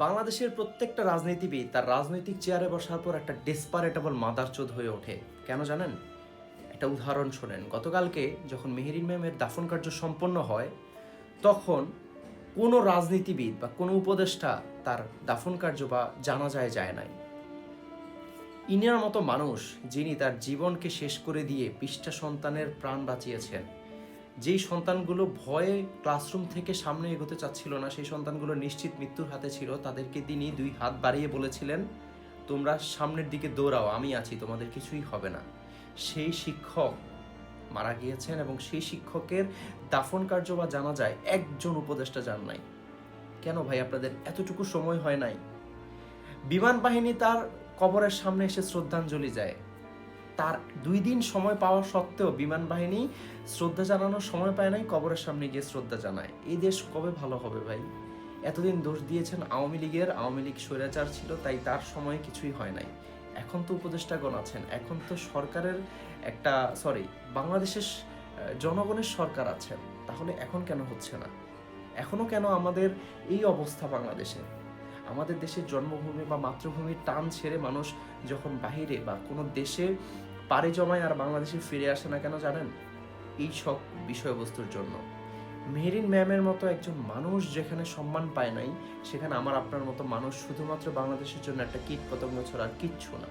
বাংলাদেশের প্রত্যেকটা রাজনীতিবিদ তার রাজনৈতিক চেয়ারে বসার পর একটা ডেসপারেটেবল মাদারচোদ হয়ে ওঠে। কেন জানেন? একটা উদাহরণ শোনেন। গতকালকে যখন মেহেরিন ম্যামের দাফন কার্য সম্পন্ন হয়, তখন কোনো রাজনীতিবিদ বা কোনো উপদেষ্টা তার দাফন কার্য বা জানাজায় যায় নাই। ইনার মতো মানুষ যিনি তার জীবনকে শেষ করে দিয়ে পৃষ্ঠা সন্তানের প্রাণ বাঁচিয়েছেন যেই সন্তানগুলো ভয়ে ক্লাসরুম থেকে সামনে এগোতে চাচ্ছিল না, সেই সন্তানগুলো নিশ্চিত মৃত্যুর হাতে ছিল। তাদেরকে তিনি দুই হাত বাড়িয়ে বলেছিলেন, তোমরা সামনের দিকে দৌড়াও, আমি আছি, তোমাদের কিছুই হবে না। সেই শিক্ষক মারা গিয়েছেন এবং সেই শিক্ষকের দাফন কার্য বা জানা যায় একজন উপদেষ্টা যান নাই। কেন ভাই, আপনাদের এতটুকু সময় হয় নাই? বিমান বাহিনী তার কবরের সামনে এসে শ্রদ্ধাঞ্জলি যায়। তার দুই দিন সময় পাওয়া সত্ত্বেও বিমান বাহিনী শ্রদ্ধা জানানোর সময় পায় নাই, কবরের সামনে গিয়ে শ্রদ্ধা জানায়। এই দেশ কবে ভালো হবে ভাই? এতদিন দোষ দিয়েছেন আওয়ামী লীগের, আওয়ামী লীগ স্বৈরাচার ছিল, তাই তার সময় কিছুই হয় নাই। এখন তো উপদেষ্টাগণ আছেন, এখন তো সরকারের একটা সরি বাংলাদেশের জনগণের সরকার আছেন। তাহলে এখন কেন হচ্ছে না? এখনও কেন আমাদের এই অবস্থা বাংলাদেশে? আমাদের দেশের জন্মভূমি বা মাতৃভূমির টান ছেড়ে মানুষ যখন বাহিরে বা কোনো দেশে পাড়ি জমায় আর বাংলাদেশে ফিরে আসে না কেন জানেন? এই সব বিষয়বস্তুর জন্য। মেহরিন ম্যামের মতো একজন মানুষ যেখানে সম্মান পায় নাই, সেখানে আমার আপনার মতো মানুষ শুধুমাত্র বাংলাদেশের জন্য একটা কীট পতঙ্গ ছড়া কিচ্ছু না।